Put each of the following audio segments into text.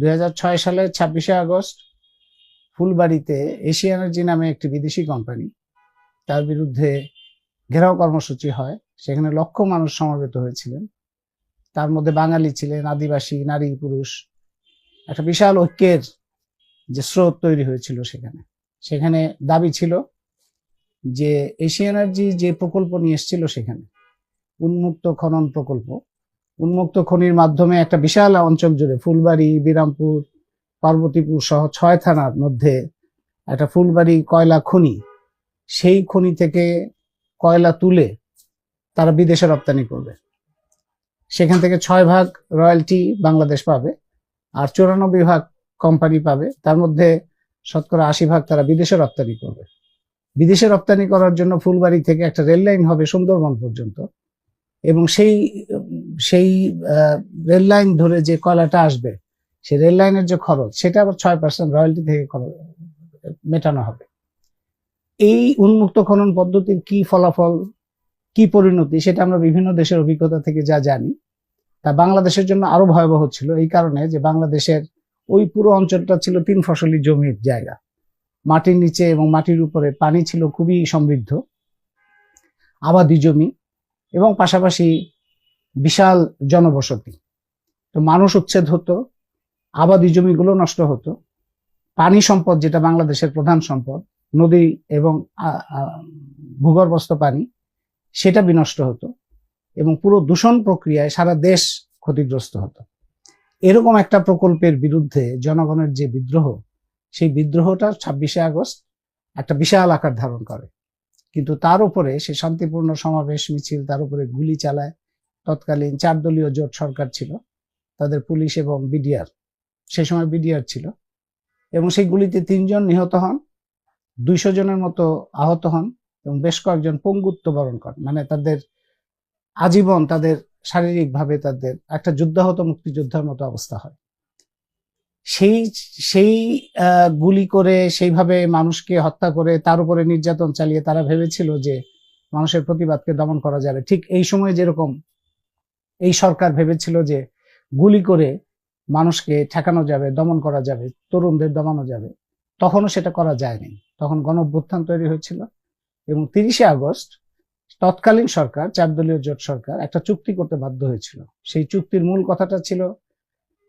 দুই হাজার ছয় সালের ছাব্বিশে আগস্ট ফুলবাড়িতে এশিয়া এনার্জি নামে একটি বিদেশি কোম্পানি, তার বিরুদ্ধে ঘেরাও কর্মসূচি হয়। সেখানে লক্ষ মানুষ সমবেত হয়েছিলেন। তার মধ্যে বাঙালি ছিলেন, আদিবাসী, নারী, পুরুষ। একটা বিশাল ঐক্যের যে স্রোত তৈরি হয়েছিল সেখানে। সেখানে দাবি ছিল যে এশিয়া এনার্জি যে প্রকল্প নিয়ে এসেছিল সেখানে, উন্মুক্ত খনন প্রকল্প উন্মুক্ত খনির মাধ্যমে একটা বিশাল অঞ্চল জুড়ে ফুলবাড়ি, বিরামপুর, পার্বতীপুর সহ ছয় থানার মধ্যে একটা ফুলবাড়ি কয়লা খনি। সেই খনি থেকে কয়লা তুলে তারা বিদেশে রপ্তানি করবে। সেখান থেকে ছয় ভাগ রয়্যালটি বাংলাদেশ পাবে আর চৌরানব্বই ভাগ কোম্পানি পাবে। তার মধ্যে শতকরা আশি ভাগ তারা বিদেশে রপ্তানি করবে। বিদেশে রপ্তানি করার জন্য ফুলবাড়ি থেকে একটা রেল লাইন হবে সুন্দরবন পর্যন্ত এবং সেই সেই রেল লাইন ধরে যে কয়লাটা আসবে সেই রেল লাইনের যে খরচ, সেটা আবার ছয় পার্সেন্ট রয়্যালটি থেকে মেটানো হবে। এই উন্মুক্ত খনন পদ্ধতির কি ফলাফল, কি পরিণতি, সেটা আমরা বিভিন্ন দেশের অভিজ্ঞতা থেকে যা জানি, তা বাংলাদেশের জন্য আরও ভয়াবহ ছিল এই কারণে যে বাংলাদেশের ওই পুরো অঞ্চলটা ছিল তিন ফসলি জমির জায়গা। মাটির নিচে এবং মাটির উপরে পানি ছিল খুবই সমৃদ্ধ, আবাদি জমি এবং পাশাপাশি বিশাল জনবসতি। তো মানুষ উচ্ছেদ হতো, আবাদি জমিগুলো নষ্ট হতো, পানি সম্পদ যেটা বাংলাদেশের প্রধান সম্পদ, নদী এবং ভূগর্ভস্থ পানি, সেটা বিনষ্ট হতো এবং পুরো দূষণ প্রক্রিয়ায় সারা দেশ ক্ষতিগ্রস্ত হতো। এরকম একটা প্রকল্পের বিরুদ্ধে জনগণের যে বিদ্রোহ, সেই বিদ্রোহটা ছাব্বিশে আগস্ট একটা বিশাল আকার ধারণ করে। কিন্তু তার উপরে সে শান্তিপূর্ণ সমাবেশ মিছিল তার উপরে গুলি চালায় তৎকালীন চার দলীয় জোট সরকার ছিল, তাদের পুলিশ এবং বিডিআর। সেই সময় বিডিআর ছিল এবং সেই গুলিতে তিনজন নিহত হন, দুইশো জনের মতো আহত হন এবং বেশ কয়েকজন পঙ্গুত্ব বরণ করেন। মানে তাদের আজীবন তাদের শারীরিকভাবে তাদের একটা যুদ্ধাহত মুক্তিযোদ্ধার মতো অবস্থা হয়। সেই সেই গুলি করে সেইভাবে মানুষকে হত্যা করে তার উপরে নির্যাতন চালিয়ে তারা ভেবেছিল যে মানুষের প্রতিবাদকে দমন করা যাবে। ঠিক এই সময় যেরকম এই সরকার ভেবেছিল যে গুলি করে মানুষকে ঠেকানো যাবে, দমন করা যাবে, তরুণদের দমানো যাবে। তখনও সেটা করা যায়নি। তখন গণ অভ্যুত্থান তৈরি হয়েছিল এবং তিরিশে আগস্ট তৎকালীন সরকার চার দলীয় জোট সরকার একটা চুক্তি করতে বাধ্য হয়েছিল। সেই চুক্তির মূল কথাটা ছিল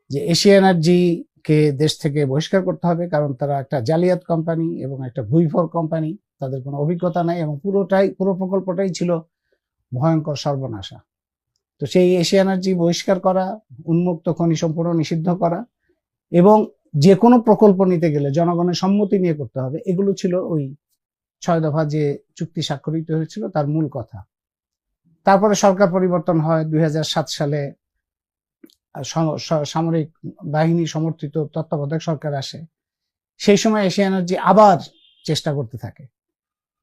যে এশিয়া এনার্জি কে দেশ থেকে বহিষ্কার করতে হবে কারণ তারা একটা জালিয়াত কোম্পানি এবং একটা ভুইফর কোম্পানি। তাদের কোনো অভিজ্ঞতা নাই এবং পুরোটাই, পুরো প্রকল্পটাই ছিল ভয়ঙ্কর সর্বনাশা। তো সেই এশিয়া এনার্জি বহিষ্কার করা, উন্মুক্ত খনি সম্পূর্ণ নিষিদ্ধ করা এবং যে কোনো প্রকল্প নিতে গেলে জনগণের সম্মতি নিয়ে করতে হবে। এগুলো ছিল ওই ছয় দফা যে চুক্তি স্বাক্ষরিত হয়েছিল তার মূল কথা। তারপরে সরকার পরিবর্তন হয় দুই হাজার সাত সালে। সামরিক বাহিনী সমর্থিত তত্ত্বাবধায়ক সরকার আসে। সেই সময় এশিয়া এনার্জি আবার চেষ্টা করতে থাকে।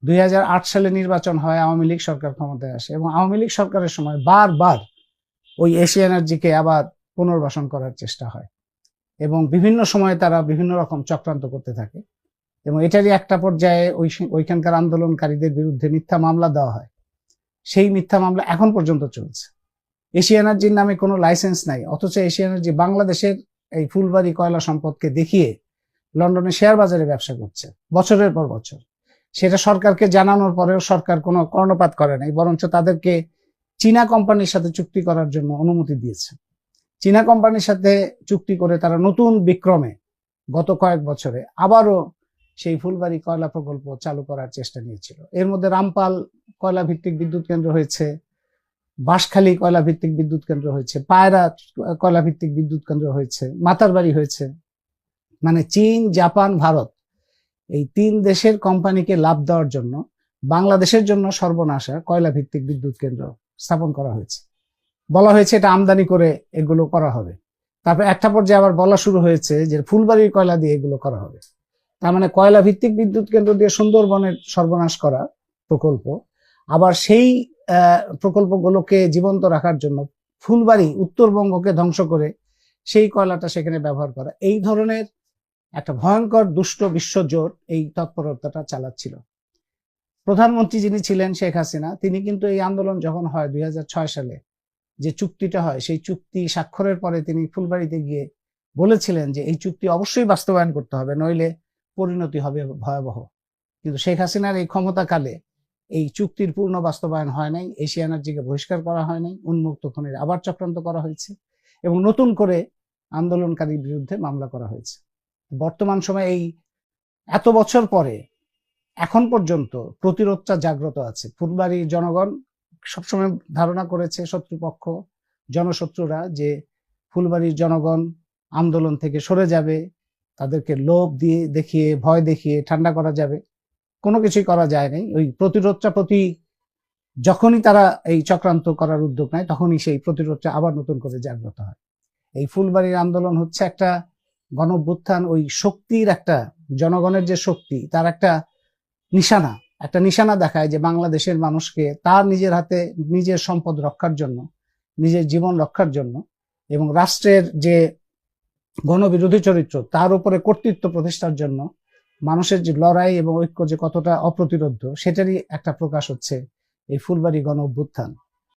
দুই হাজার আট সালে নির্বাচন হয়, আওয়ামী লীগ সরকার ক্ষমতায় আসে এবং আওয়ামী লীগ সরকারের সময় বারবার ওই এশিয়া এনার্জিকে আবার পুনর্বাসন করার চেষ্টা হয়। এবং বিভিন্ন সময়ে তারা বিভিন্ন রকম চক্রান্ত করতে থাকে। এবং এটারই একটা পর্যায়ে ওই ওইখানকার আন্দোলনকারীদের বিরুদ্ধে মিথ্যা মামলা দেওয়া হয়। সেই মিথ্যা মামলা এখন পর্যন্ত চলছে। এশিয়া এনার্জির নামে কোনো লাইসেন্স নাই। অথচ এশিয়া এনার্জি বাংলাদেশের এই ফুলবাড়ি কয়লা সম্পদকে দেখিয়ে লন্ডনে শেয়ার বাজারে ব্যবসা করছে, বছরের পর বছর। সেটা সরকারকে জানানোর পরেও সরকার কোনো কর্ণপাত করে নাই, বরঞ্চ তাদেরকে চীনা কোম্পানির সাথে চুক্তি করার জন্য অনুমতি দিয়েছে। চীনা কোম্পানির সাথে চুক্তি করে তারা নতুন বিক্রমে গত কয়েক বছরে আবারও সেই ফুলবাড়ি কয়লা প্রকল্প চালু করার চেষ্টা নিয়েছিল। এর মধ্যে রামপাল কয়লা ভিত্তিক বিদ্যুৎ কেন্দ্র হয়েছে, বাঁশখালী কয়লা ভিত্তিক বিদ্যুৎ কেন্দ্র হয়েছে, পায়রা কয়লা ভিত্তিক বিদ্যুৎ কেন্দ্র হয়েছে, মাতারবাড়ি হয়েছে। মানে চীন, জাপান, ভারত এই তিন দেশের কোম্পানিকে লাভ দেওয়ার জন্য বাংলাদেশের জন্য সর্বনাশা কয়লা ভিত্তিক বিদ্যুৎ কেন্দ্র। স্থাপন করা হয়েছে। বলা হয়েছে এটা আমদানি করে এগুলো করা হবে। তারপর একটা পর্যায়ে আবার বলা শুরু হয়েছে যে ফুলবাড়ির কয়লা দিয়ে এগুলো করা হবে। তার মানে কয়লা ভিত্তিক বিদ্যুৎ কেন্দ্র দিয়ে সুন্দরবনের সর্বনাশ করা প্রকল্প। আবার সেই প্রকল্পগুলোকে জীবন্ত রাখার জন্য ফুলবাড়ি উত্তরবঙ্গকে ধ্বংস করে সেই কয়লাটা সেখানে ব্যবহার করা। এই ধরনের একটা ভয়ঙ্কর, দুষ্ট, বিশ্বজোট এই তৎপরতাটা চালাচ্ছিল। প্রধানমন্ত্রী যিনি ছিলেন শেখ হাসিনা, তিনি কিন্তু এই আন্দোলন যখন হয় দুই হাজার ছয় সালে, যে চুক্তিটা হয়, সেই চুক্তি স্বাক্ষরের পরে তিনি ফুলবাড়িতে গিয়ে বলেছিলেন যে এই চুক্তি অবশ্যই বাস্তবায়ন করতে হবে, নইলে পরিণতি হবে ভয়াবহ। কিন্তু শেখ হাসিনার এই ক্ষমতাকালে এই চুক্তির পূর্ণ বাস্তবায়ন হয় নাই, এশিয়া এনার্জিকে বহিষ্কার করা হয় নাই, উন্মুক্ত খনির আবার চক্রান্ত করা হয়েছে এবং নতুন করে আন্দোলনকারীর বিরুদ্ধে মামলা করা হয়েছে। বর্তমান সময়ে এই এত বছর পরে এখন পর্যন্ত প্রতিরোধটা জাগ্রত আছে। ফুলবাড়ির জনগণ সবসময় ধারণা করেছে শত্রুপক্ষ, জনশত্রুরা যে ফুলবাড়ির জনগণ আন্দোলন থেকে সরে যাবে, তাদেরকে লোভ দিয়ে দেখিয়ে, ভয় দেখিয়ে ঠান্ডা করা যাবে। কোনো কিছুই করা যায় নাই। ওই প্রতিরোধটা প্রতি যখনই তারা এই চক্রান্ত করার উদ্যোগ নেয়, তখনই সেই প্রতিরোধটা আবার নতুন করে জাগ্রত হয়। এই ফুলবাড়ির আন্দোলন হচ্ছে একটা গণভ্যুত্থান, ওই শক্তির একটা, জনগণের যে শক্তি, তার একটা নিশানা, একটা নিশানা দেখায় যে বাংলাদেশের মানুষকে তার নিজের হাতে নিজের সম্পদ রক্ষার জন্য, নিজের জীবন রক্ষার জন্য এবং রাষ্ট্রের যে গণবিরোধী চরিত্র, তার উপরে কর্তৃত্ব প্রতিষ্ঠার জন্য মানুষের যে লড়াই এবং ঐক্য যে কতটা অপ্রতিরোধ্য, সেটারই একটা প্রকাশ হচ্ছে এই ফুলবাড়ি গণ অভ্যুত্থান